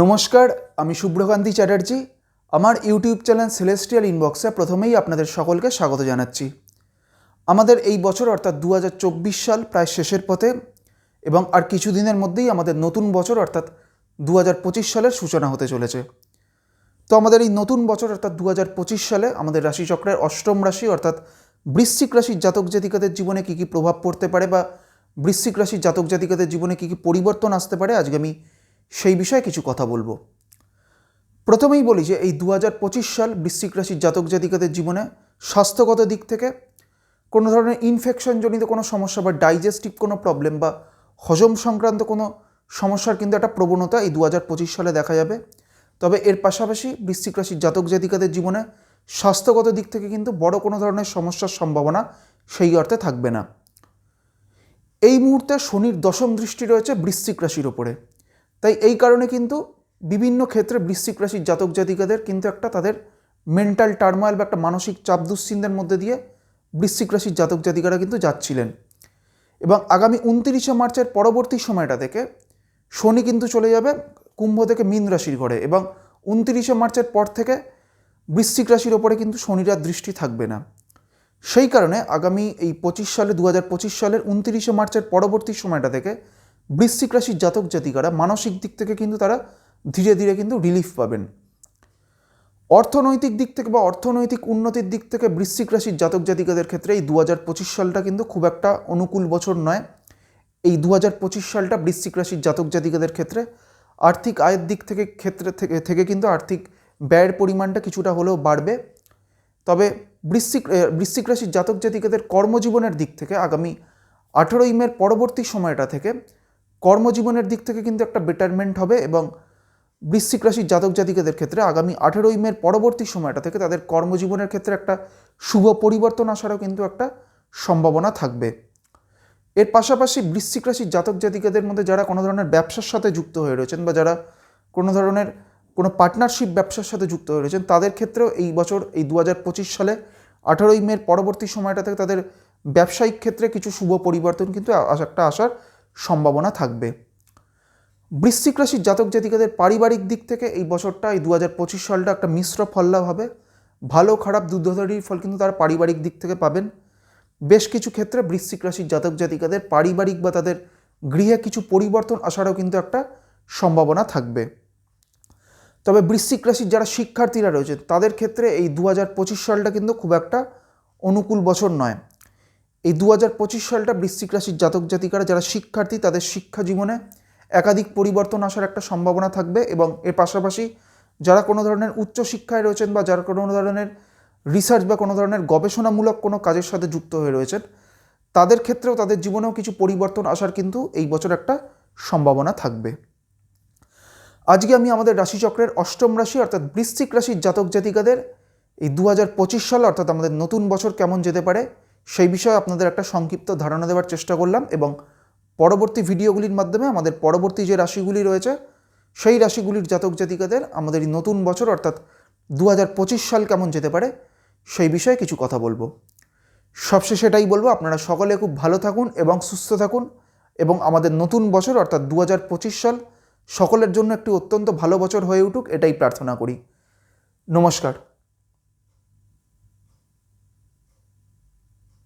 নমস্কার, আমি শুভ্রকান্তি চ্যাটার্জি। আমার ইউটিউব চ্যানেল সেলেস্টিয়াল ইনবক্সে প্রথমেই আপনাদের সকলকে স্বাগত জানাচ্ছি। আমাদের এই বছর, অর্থাৎ দু হাজার চব্বিশ সাল, প্রায় শেষের পথে এবং আর কিছুদিনের মধ্যেই আমাদের নতুন বছর, অর্থাৎ দু হাজার পঁচিশ সালের সূচনা হতে চলেছে। তো আমাদের এই নতুন বছর, অর্থাৎ দু হাজার পঁচিশ সালে আমাদের রাশিচক্রের অষ্টম রাশি, অর্থাৎ বৃশ্চিক রাশির জাতক জাতিকাদের জীবনে কী কী প্রভাব পড়তে পারে বা বৃশ্চিক রাশির জাতক জাতিকাদের জীবনে কী কী পরিবর্তন আসতে পারে, আজকে আমি সেই বিষয়ে কিছু কথা বলব। প্রথমেই বলি যে এই দু হাজার পঁচিশ সাল বৃশ্চিক রাশির জাতক জাতিকাদের জীবনে স্বাস্থ্যগত দিক থেকে কোনো ধরনের ইনফেকশনজনিত কোনো সমস্যা বা ডাইজেস্টিভ কোনো প্রবলেম বা হজম সংক্রান্ত কোনো সমস্যার কিন্তু একটা প্রবণতা এই দু হাজার পঁচিশ সালে দেখা যাবে। তবে এর পাশাপাশি বৃশ্চিক রাশির জাতক জাতিকাদের জীবনে স্বাস্থ্যগত দিক থেকে কিন্তু বড় কোনো ধরনের সমস্যার সম্ভাবনা সেই অর্থে থাকবে না। এই মুহূর্তে শনির দশম দৃষ্টি রয়েছে বৃশ্চিক রাশির ওপরে। তাই এই কারণে কিন্তু বিভিন্ন ক্ষেত্রে বৃশ্চিক রাশির জাতক জাতিকাদের কিন্তু একটা তাদের মেন্টাল টার্মোয়াল বা একটা মানসিক চাপ, দুশ্চিন্তার মধ্যে দিয়ে বৃশ্চিক রাশির জাতক জাতিকারা কিন্তু যাচ্ছিলেন। এবং আগামী উনতিরিশে মার্চের পরবর্তী সময়টা থেকে শনি কিন্তু চলে যাবে কুম্ভ থেকে মীন রাশির ঘরে এবং উনতিরিশে মার্চের পর থেকে বৃশ্চিক রাশির ওপরে কিন্তু শনিরার দৃষ্টি থাকবে না। সেই কারণে আগামী এই পঁচিশ সালে দু হাজার পঁচিশ সালের উনতিরিশে মার্চের পরবর্তী সময়টা থেকে বৃশ্চিক রাশির জাতক জাতিকারা মানসিক দিক থেকে কিন্তু তারা ধীরে ধীরে কিন্তু রিলিফ পাবেন। অর্থনৈতিক দিক থেকে বা অর্থনৈতিক উন্নতির দিক থেকে বৃশ্চিক রাশির জাতক জাতিকাদের ক্ষেত্রে এই দু সালটা কিন্তু খুব একটা অনুকূল বছর নয়। এই দু হাজার পঁচিশ সালটা বৃশ্চিক রাশির জাতক জাতিকাদের ক্ষেত্রে আর্থিক আয়ের দিক থেকে ক্ষেত্রে থেকে থেকে কিন্তু আর্থিক ব্যয়ের পরিমাণটা কিছুটা হলেও বাড়বে। তবে বৃশ্চিক বৃশ্চিক রাশির জাতক জাতিকাদের কর্মজীবনের দিক থেকে আগামী আঠেরোই মের পরবর্তী সময়টা থেকে কর্মজীবনের দিক থেকে কিন্তু একটা বেটারমেন্ট হবে এবং বৃশ্চিক রাশির জাতক জাতিকাদের ক্ষেত্রে আগামী আঠেরোই মের পরবর্তী সময়টা থেকে তাদের কর্মজীবনের ক্ষেত্রে একটা শুভ পরিবর্তন আসারও কিন্তু একটা সম্ভাবনা থাকবে। এর পাশাপাশি বৃশ্চিক রাশির জাতক জাতিকাদের মধ্যে যারা কোনো ধরনের ব্যবসার সাথে যুক্ত হয়ে রয়েছেন বা যারা কোনো ধরনের কোনো পার্টনারশিপ ব্যবসার সাথে যুক্ত হয়ে রয়েছেন, তাদের ক্ষেত্রেও এই বছর, এই দু হাজার পঁচিশ সালে আঠারোই মের পরবর্তী সময়টা থেকে তাদের ব্যবসায়িক ক্ষেত্রে কিছু শুভ পরিবর্তন কিন্তু একটা আসার সম্ভাবনা থাকবে। বৃশ্চিক রাশির জাতক জাতিকাদের পারিবারিক দিক থেকে এই বছরটা এই দু হাজার পঁচিশ সালটা একটা মিশ্র ফললাভ হবে। ভালো খারাপ দুর্ধরির ফল কিন্তু তারা পারিবারিক দিক থেকে পাবেন। বেশ কিছু ক্ষেত্রে বৃশ্চিক রাশির জাতক জাতিকাদের পারিবারিক বা তাদের গৃহে কিছু পরিবর্তন আসারও কিন্তু একটা সম্ভাবনা থাকবে। তবে বৃশ্চিক রাশির যারা শিক্ষার্থীরা রয়েছে তাদের ক্ষেত্রে এই দু হাজার পঁচিশ সালটা কিন্তু খুব একটা অনুকূল বছর নয়। এই দু হাজার পঁচিশ সালটা বৃশ্চিক রাশির জাতক জাতিকারা যারা শিক্ষার্থী, তাদের শিক্ষা জীবনে একাধিক পরিবর্তন আসার একটা সম্ভাবনা থাকবে এবং এর পাশাপাশি যারা কোনো ধরনের উচ্চ শিক্ষায় রয়েছেন বা যারা কোনো ধরনের রিসার্চ বা কোনো ধরনের গবেষণামূলক কোনো কাজের সাথে যুক্ত হয়ে রয়েছেন, তাদের ক্ষেত্রেও তাদের জীবনেও কিছু পরিবর্তন আসার কিন্তু এই বছর একটা সম্ভাবনা থাকবে। আজকে আমি আমাদের রাশিচক্রের অষ্টম রাশি অর্থাৎ বৃশ্চিক রাশির জাতক জাতিকাদের এই দু হাজার পঁচিশ সাল অর্থাৎ আমাদের নতুন বছর কেমন যেতে পারে সেই বিষয়ে আপনাদের একটা সংক্ষিপ্ত ধারণা দেওয়ার চেষ্টা করলাম এবং পরবর্তী ভিডিওগুলির মাধ্যমে আমাদের পরবর্তী যে রাশিগুলি রয়েছে, সেই রাশিগুলির জাতক জাতিকাদের আমাদের নতুন বছর অর্থাৎ দু হাজার পঁচিশ সাল কেমন যেতে পারে, সেই বিষয়ে কিছু কথা বলব। সবশেষে এটাই বলব, আপনারা সকলে খুব ভালো থাকুন এবং সুস্থ থাকুন এবং আমাদের নতুন বছর অর্থাৎ দু হাজার পঁচিশ সাল সকলের জন্য একটি অত্যন্ত ভালো বছর হয়ে উঠুক, এটাই প্রার্থনা করি। নমস্কার।